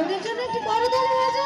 ওদের জন্য একটি বড় দল হয়ে